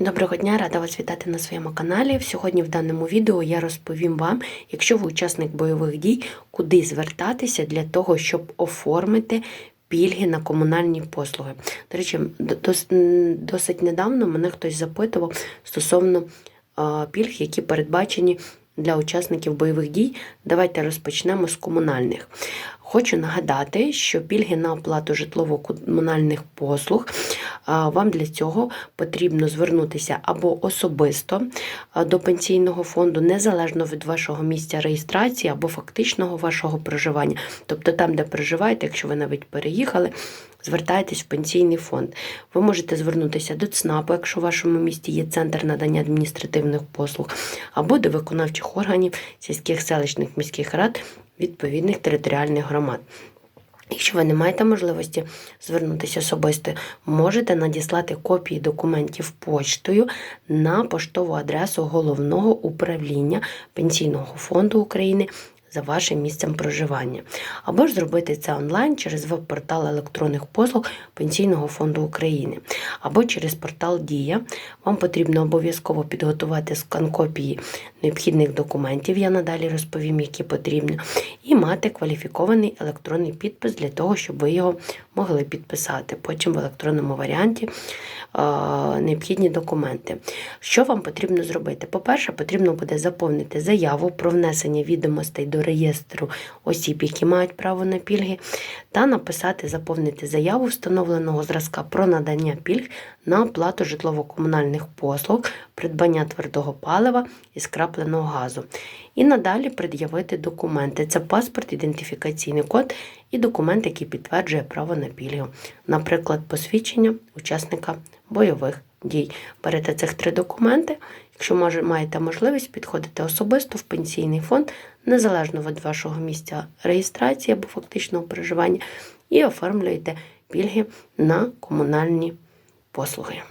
Доброго дня, рада вас вітати на своєму каналі. Сьогодні в даному відео я розповім вам, якщо ви учасник бойових дій, куди звертатися для того, щоб оформити пільги на комунальні послуги. До речі, досить недавно мене хтось запитував стосовно пільг, які передбачені для учасників бойових дій. Давайте розпочнемо з комунальних. Хочу нагадати, що пільги на оплату житлово-комунальних послуг вам для цього потрібно звернутися або особисто до пенсійного фонду, незалежно від вашого місця реєстрації або фактичного вашого проживання. Тобто там, де проживаєте, якщо ви навіть переїхали, звертайтесь в пенсійний фонд. Ви можете звернутися до ЦНАПу, якщо в вашому місті є центр надання адміністративних послуг, або до виконавчих органів сільських селищних міських рад відповідних територіальних громад. Якщо ви не маєте можливості звернутися особисто, можете надіслати копії документів поштою на поштову адресу головного управління Пенсійного фонду України за вашим місцем проживання, або ж зробити це онлайн через веб-портал електронних послуг Пенсійного фонду України, або через портал Дія. Вам потрібно обов'язково підготувати скан копії необхідних документів. Я надалі розповім, які потрібно, і мати кваліфікований електронний підпис для того, щоб ви його могли підписати. Потім в електронному варіанті необхідні документи. Що вам потрібно зробити? По-перше, потрібно буде заповнити заяву про внесення відомостей до реєстру осіб, які мають право на пільги, та написати, заповнити заяву встановленого зразка про надання пільг на оплату житлово-комунальних послуг, придбання твердого палива і скрапленого газу. І надалі пред'явити документи. Це паспорт, ідентифікаційний код і документ, який підтверджує право на пільгу. Наприклад, посвідчення учасника бойових дій. Берете цих три документи. Якщо може, маєте можливість, підходите особисто в пенсійний фонд, незалежно від вашого місця реєстрації або фактичного проживання, і оформлюєте пільги на комунальні послуги.